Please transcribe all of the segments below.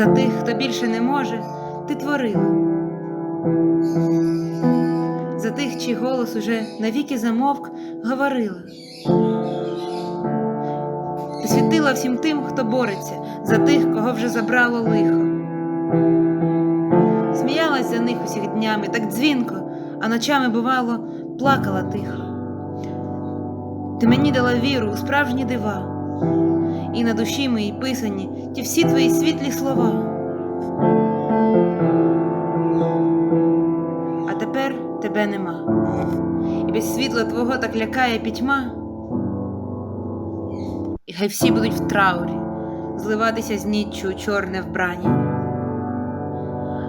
За тих, хто більше не може, ти творила. За тих, чий голос уже навіки замовк, говорила. Ти світила всім тим, хто бореться, за тих, кого вже забрало лихо. Сміялась за них усіх днями так дзвінко, а ночами, бувало, плакала тихо. Ти мені дала віру у справжні дива, і на душі моїй писані ті всі твої світлі слова. А тепер тебе нема, і без світла твого так лякає пітьма. І хай всі будуть в траурі, зливатися з ніччю у чорне вбрання.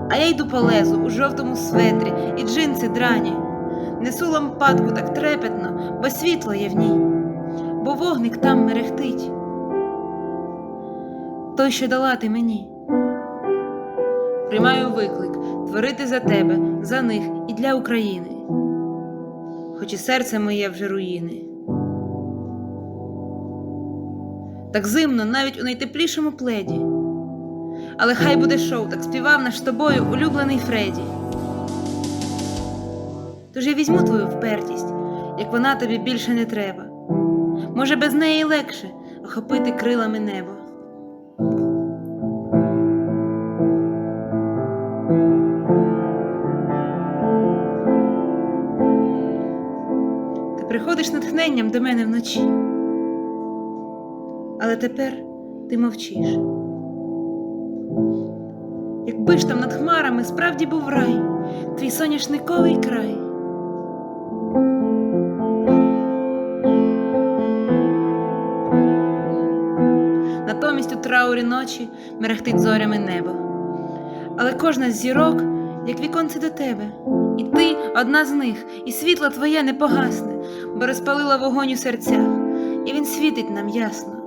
А я йду по лезу у жовтому светрі і джинси драні. Несу лампадку так трепетно, бо світло є в ній, бо вогник там мерехтить. Той, що дала ти мені. Приймаю виклик творити за тебе, за них і для України, хоч і серце моє вже руїни. Так зимно навіть у найтеплішому пледі. Але хай буде шоу, так співав наш тобою улюблений Фредді. Тож я візьму твою впертість, як вона тобі більше не треба. Може, без неї легше охопити крилами небо. Ти приходиш натхненням до мене вночі. Але тепер ти мовчиш. Якби ж там над хмарами справді був рай, твій соняшниковий край. Натомість у траурі ночі мерехтить зорями небо. Але кожна з зірок, як віконце до тебе, і ти одна з них, і світло твоє не погасне, бо розпалила вогонь у серцях, і він світить нам ясно.